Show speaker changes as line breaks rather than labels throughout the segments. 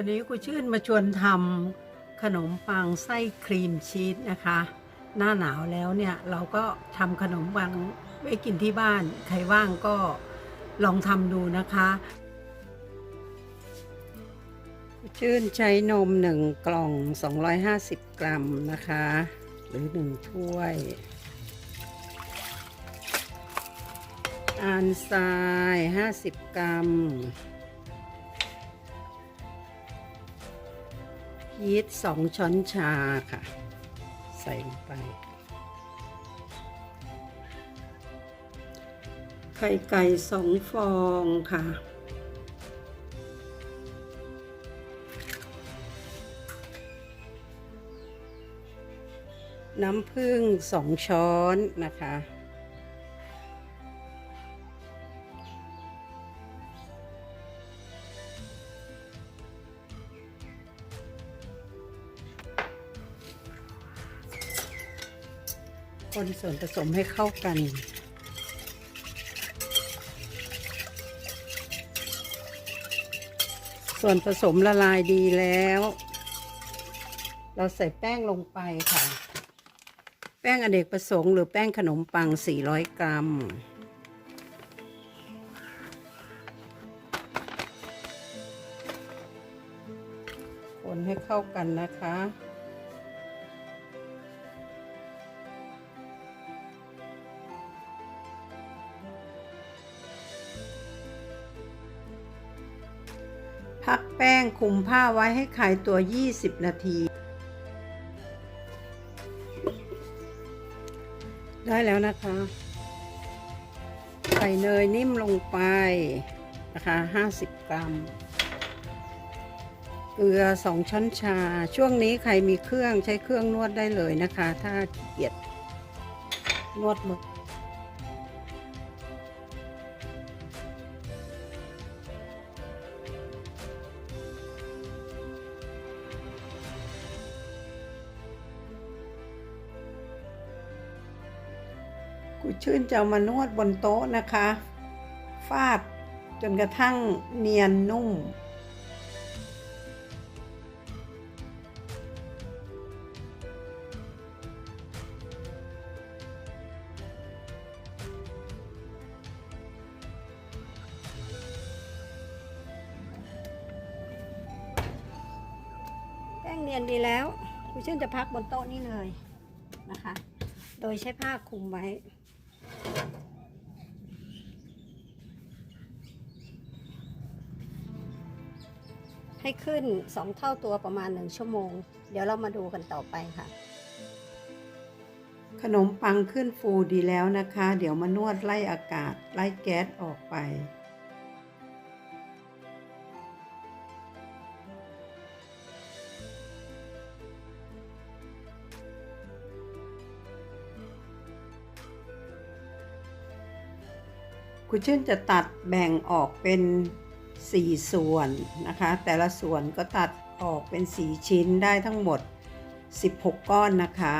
วันนี้ครูชื่นมาชวนทำขนมปังไส้ครีมชีสนะคะ หน้าหนาวแล้วเนี่ยเราก็ทำขนมปังไว้กินที่บ้าน ใครว่างก็ลองทำดูนะคะครูชื่นใช้นมหนึ่งกล่อง 250 กรัมนะคะ หรือหนึ่งถ้วยอ่านทราย 50 กรัม ยีสต์สองช้อนชาค่ะ ใส่ลงไป ไข่ไก่สองฟองค่ะ น้ำผึ้งสองช้อนนะคะ ส่วนผสมให้เข้ากัน ส่วนผสมละลายดีแล้ว เราใส่แป้งลงไปค่ะ แป้งอเนกประสงค์หรือแป้งขนมปัง 400 กรัมคนให้เข้ากันนะคะ แป้งคลุมผ้าไว้ให้คลายตัว 20 นาที ได้แล้วนะคะ ใส่เนยนิ่มลงไปนะคะ 50 กรัม เกลือ 2 ช้อนชา ช่วงนี้ใครมีเครื่องใช้เครื่องนวดได้เลยนะคะ ถ้าเกียจนวดมือ กูชื่นจะมานวดบนโต๊ะนะคะ ฟาดจนกระทั่งเนียนนุ่ม แป้งเนียนดีแล้วคุณชื่นจะพักบนโต๊ะนี้เลยนะคะ โดยใช้ผ้าคลุมไว้ ให้ขึ้นสองเท่าตัวประมาณหนึ่งชั่วโมง เดี๋ยวเรามาดูกันต่อไปค่ะ ขนมปังขึ้นฟูดีแล้วนะคะ เดี๋ยวมานวดไล่อากาศ ไล่แก๊สออกไป คุณชื่นจะตัดแบ่งออกเป็น 4 ส่วนนะคะ แต่ละส่วนก็ตัดออกเป็น 4 ชิ้นได้ทั้งหมด 16 ก้อนนะคะ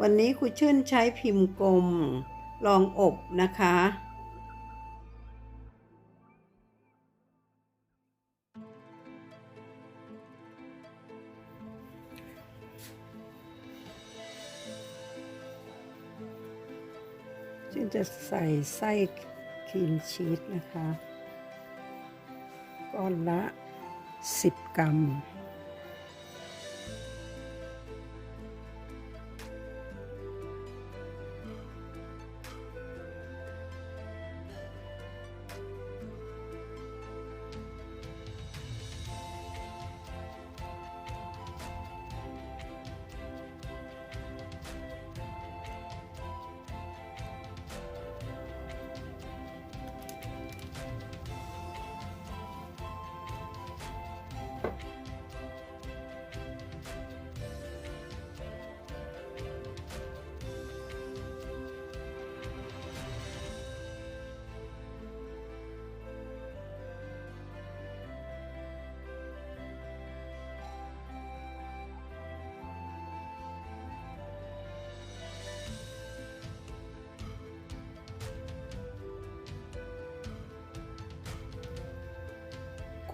วันนี้ครูชื่นใช้พิมพ์กลมรองอบนะคะ ชื่นจะใส่ไส้ครีมชีสนะคะ ก้อนละ 10 กรัม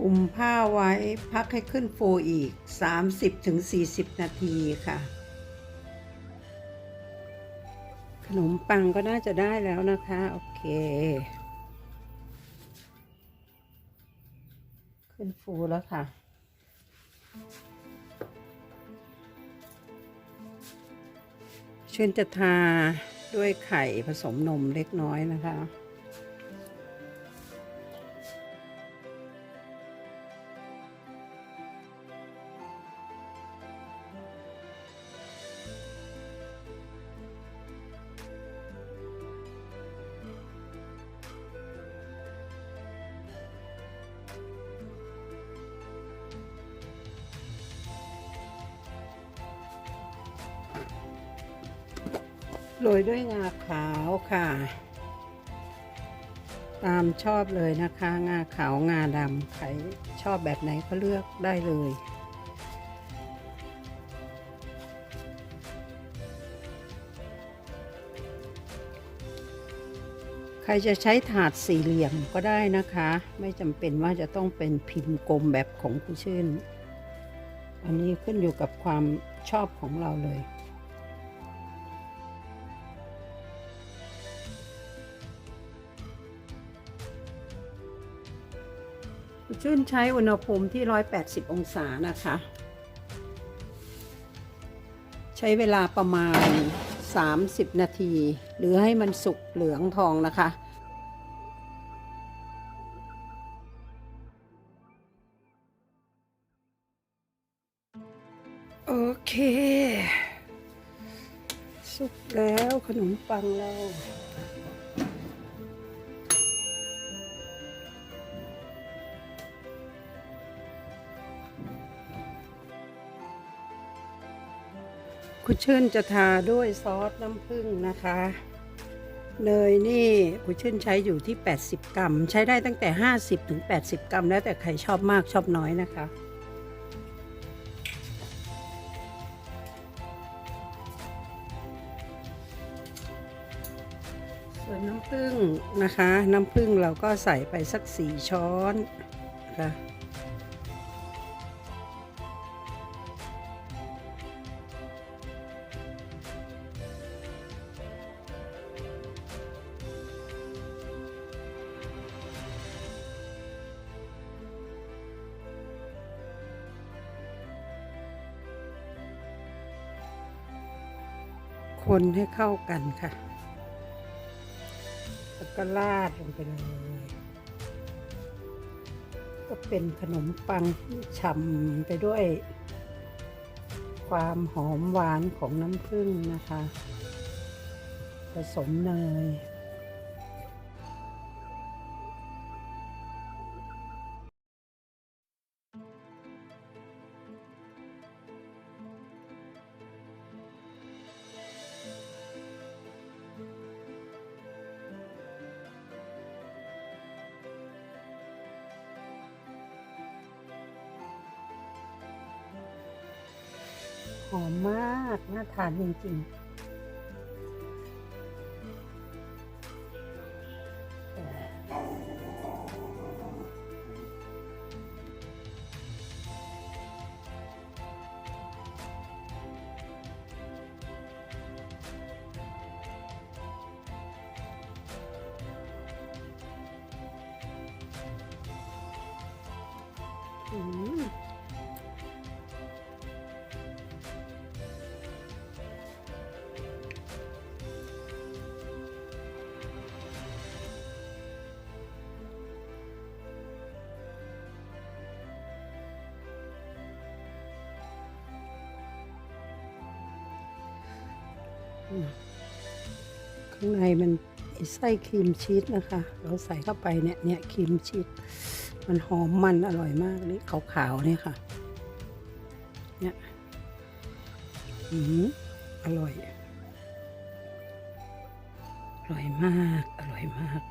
คุมผ้าไว้พักให้ขึ้นฟูอีก 30-40 นาทีค่ะ ขนมปังก็น่าจะได้แล้วนะคะ โอเค ขึ้นฟูแล้วค่ะชื่นจะทาด้วยไข่ผสมนมเล็กน้อยนะคะ โรยด้วยงาขาวค่ะ ตามชอบเลยนะคะ งาขาวงาดำใครชอบแบบไหนก็เลือกได้เลยใครจะใช้ถาดสี่เหลี่ยมก็ได้นะคะ ไม่จำเป็นว่าจะต้องเป็นพิมพ์กลมแบบของผู้ชื่น อันนี้ขึ้นอยู่กับความชอบของเราเลย ชื่นใช้อุณหภูมิที่ 180 องศานะคะ ใช้เวลาประมาณ 30 นาที หรือให้มันสุกเหลืองทองนะคะโอเค สุกแล้วขนมปังเรา คุณชื่นจะทาด้วยซอสน้ำผึ้งนะคะ เนยนี่คุณชื่นใช้อยู่ที่ 80 กรัม ใช้ได้ตั้งแต่ 50ถึง80 กรัม แล้วแต่ใครชอบมากชอบน้อยนะคะส่วนน้ำผึ้งนะคะ น้ำผึ้งเราก็ใส่ไปสักสี่ช้อนนะคะ คนให้เข้ากันค่ะ แล้วก็ราดลงไปเลย ก็เป็นขนมปังที่ฉ่ำไปด้วย ความหอมหวานของน้ำผึ้งนะคะ ผสมเนย หอมมาก น่าทานจริงๆอืม ข้างในมันไส้ครีมชีสนะคะ เราใส่เข้าไปเนี่ยเนี่ยครีมชีสมันหอมมันอร่อยมากนี่ขาวๆเนี่ยค่ะ เนี่ยอืมอร่อย อร่อยมาก อร่อยมาก